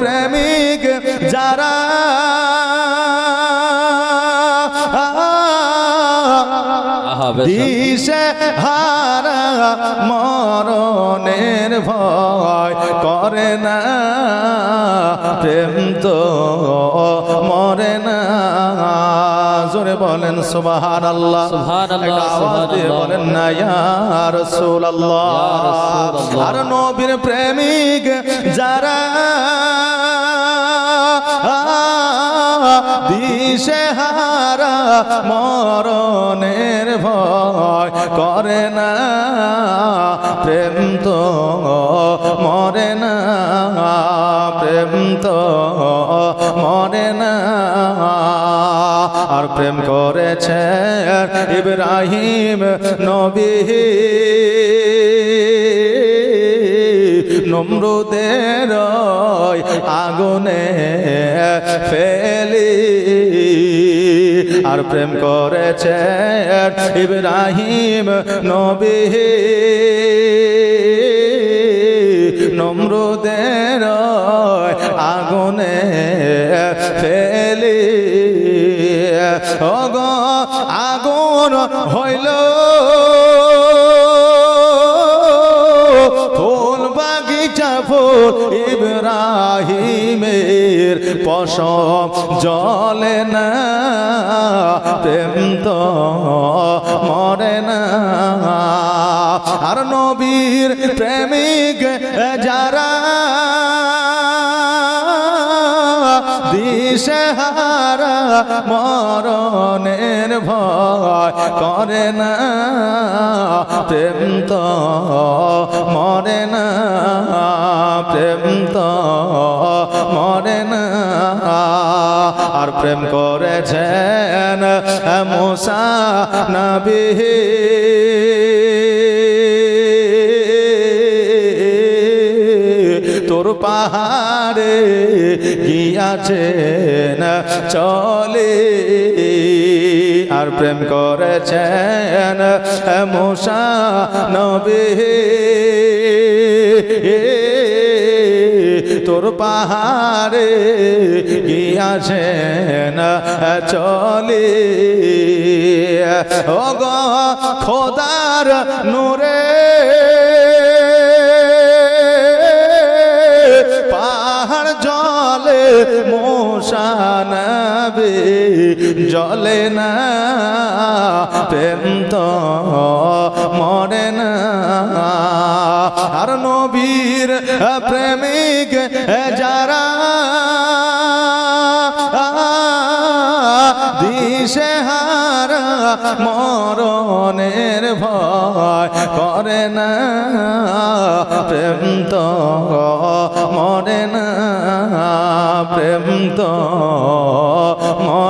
প্রেমিক যারা। দিশে হারা মরণের ভয় করে না প্রেম তো মরে না জোরে বলেন সুবাহান আল্লাহ। বলেন না ইয়া রাসূলুল্লাহ ইয়া রাসূলুল্লাহ। আর নবীর প্রেমিক যারা দিশে হারা মরণের ভয় করে না। প্রেম তো মরে না। প্রেম তো মরে না। আর প্রেম করেছে ইব্রাহিম নবী। নমরুদের আগুনে ফেলি। আর প্রেম করেছে ইব্রাহিম নবী। নমরুদের আগুনে ফেলি। অগ আগুন হইল ইব্রাহিমের পশম জলে না প্রেম তো মরে না। আর নবীর প্রেমিক যারা দিশেহারা মরণের ভয় করে না প্রেম তো মরে না। প্রেম তো মরে না আর প্রেম করেছেন মোসা নবী তোর পাহাড়ে গিয়াছেন চলে আর প্রেম করেছেন মোসা নবী তোর পাহাড়ে না চলে? ও খোদার নূরে জলে মোশানবে জলে না প্রেম মরে না। আর নবীর প্রেমিক যারা দিশে হারা মরণের ভয় করে না প্রেম তো মরে না প্রেম তো মরে না